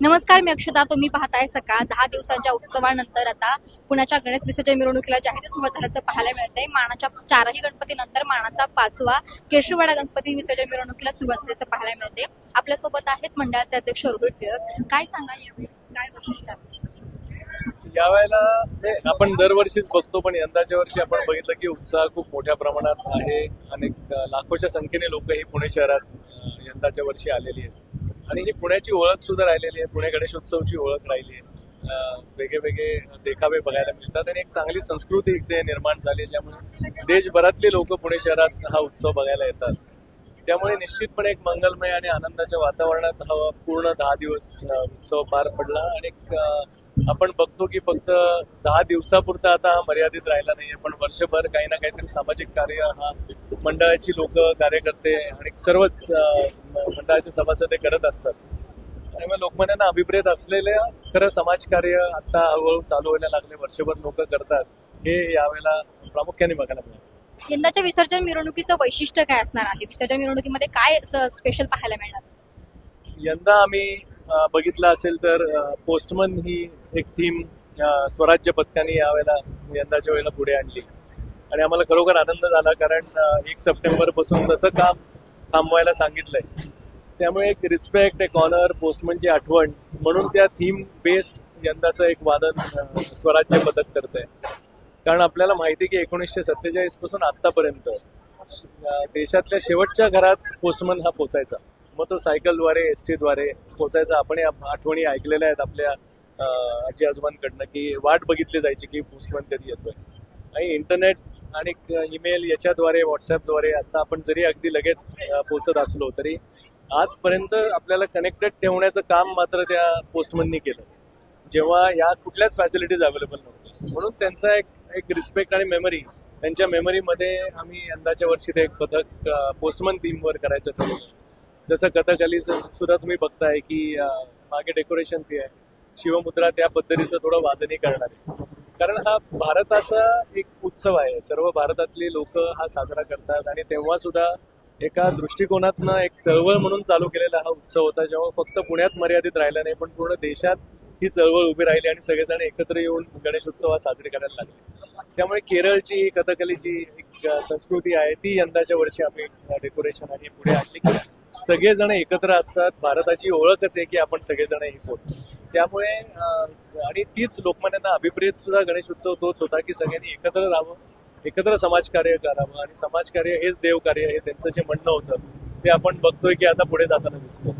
नमस्कार मी अक्षता. तुम्ही पाहताय सकाळ दहा दिवसांच्या उत्सवानंतर आता पुण्याच्या गणेश विसर्जन मिरवणुकीला जाहीर सुरुवात झाल्याचं पाहायला मिळतंय. मानाच्या चारही गणपतीनंतर मानाचा पाचवा केशववाडा गणपती विसर्जन मिरवणुकीला सुरुवात झाल्याचं पाहायला मिळते आपल्यासोबत आहेत मंडळाचे अध्यक्ष रोहित टिळक. काय सांगाल यावेळी? काय वैशिष्ट्य? आहे? यावेळेला आपण दरवर्षीच बघतो पण यंदाच्या वर्षी आपण बघितलं की उत्साह खूप मोठ्या प्रमाणात आहे. अनेक लाखोच्या संख्येने लोक ही पुणे शहरात यंदाच्या वर्षी आलेली आहेत. आणि ही पुण्याची ओळख सुद्धा राहिलेली आहे. पुणे गणेशोत्सवची ओळख राहिली आहे. वेगळे वेगळे देखावे बघायला मिळतात आणि एक चांगली संस्कृती इथे निर्माण झाली आहे, ज्यामुळे देशभरातले लोक पुणे शहरात हा उत्सव बघायला येतात. त्यामुळे निश्चितपणे एक मंगलमय आणि आनंदाच्या वातावरणात हा पूर्ण दहा दिवस उत्सव पार पडला. आणि आपण बघतो की फक्त दहा दिवसापुरता आता हा मर्यादित राहिला नाहीये पण वर्षभर काही ना काहीतरी सामाजिक कार्य हा मंडळाची लोक कार्यकर्ते आणि सर्वच मंडळाचे सभासद हे करत असतात. त्यामुळे लोकमान्यांना अभिप्रेत असलेल्या खरं समाजकार्य आता हळूहळू चालू व्हायला लागले. वर्षभर लोक करतात. हे यावेळेला प्रामुख्याने बघायला मिळालं. यंदाच्या विसर्जन मिरवणुकीचं वैशिष्ट्य काय असणार आहे? विसर्जन मिरवणुकीमध्ये काय स्पेशल पाहायला मिळणार? यंदा आम्ही बघितलं असेल तर पोस्टमन ही एक थीम स्वराज्य पथकाने यावेळेला यंदाच्या वेळेला पुढे आणली. आणि आम्हाला खरोखर आनंद झाला कारण एक सप्टेंबरपासून तसं काम थांबवायला सांगितलंय. त्यामुळे एक रिस्पेक्ट एक ऑनर पोस्टमनची आठवण म्हणून त्या थीम बेस्ड यंदाचं एक वादन स्वराज्य पदक करत आहे कारण आपल्याला माहिती आहे की एकोणीसशे सत्तेचाळीसपासून आतापर्यंत देशातल्या शेवटच्या घरात पोस्टमन हा पोचायचा. मग तो सायकलद्वारे एस टीद्वारे पोचायचा. आपण या आठवणी ऐकलेल्या आहेत आपल्या आजी आजोबांकडनं की वाट बघितली जायची की पोस्टमन कधी येतोय. आणि इंटरनेट आणि ईमेल याच्याद्वारे व्हॉट्सअपद्वारे आता आपण जरी अगदी लगेच अ, पोचत असलो तरी आजपर्यंत आपल्याला कनेक्टेड ठेवण्याचं काम मात्र त्या पोस्टमननी केलं. जेव्हा या कुठल्याच फॅसिलिटीज अवेलेबल नव्हत्या. म्हणून त्यांचा एक एक रिस्पेक्ट आणि मेमरी त्यांच्या मेमरीमध्ये आम्ही यंदाच्या वर्षी ते एक पथक पोस्टमन थीमवर करायचं ठरवलं. जसं कथकली सुद्धा तुम्ही बघताय की मागे डेकोरेशन ते आहे. शिवमुद्रा त्या पद्धतीचं थोडं वादनी करणार. आहे कारण हा भारताचा एक उत्सव आहे. सर्व भारतातली लोक हा साजरा करतात आणि तेव्हा सुद्धा एका दृष्टिकोनातनं एक चळवळ म्हणून चालू केलेला हा उत्सव होता जेव्हा फक्त पुण्यात मर्यादित राहिला नाही पण पूर्ण देशात ही चळवळ उभी राहिली आणि सगळेजण एकत्र येऊन गणेश उत्सव हा साजरे करायला लागले. त्यामुळे केरळची कथकलीची एक संस्कृती आहे ती यंदाच्या वर्षी आम्ही डेकोरेशन आणि पुढे आणली. सगळेजण एकत्र असतात. भारताची ओळखच आहे की आपण सगळेजण एक होत त्यामुळे आणि तीच लोकमान्यांना अभिप्रेत सुद्धा गणेश उत्सव तोच होता की सगळ्यांनी एकत्र राहावं एकत्र समाजकार्य करावं आणि समाजकार्य हेच देवकार्य हे त्यांचं जे म्हणणं होतं ते आपण बघतोय की आता पुढे जाताना दिसतं.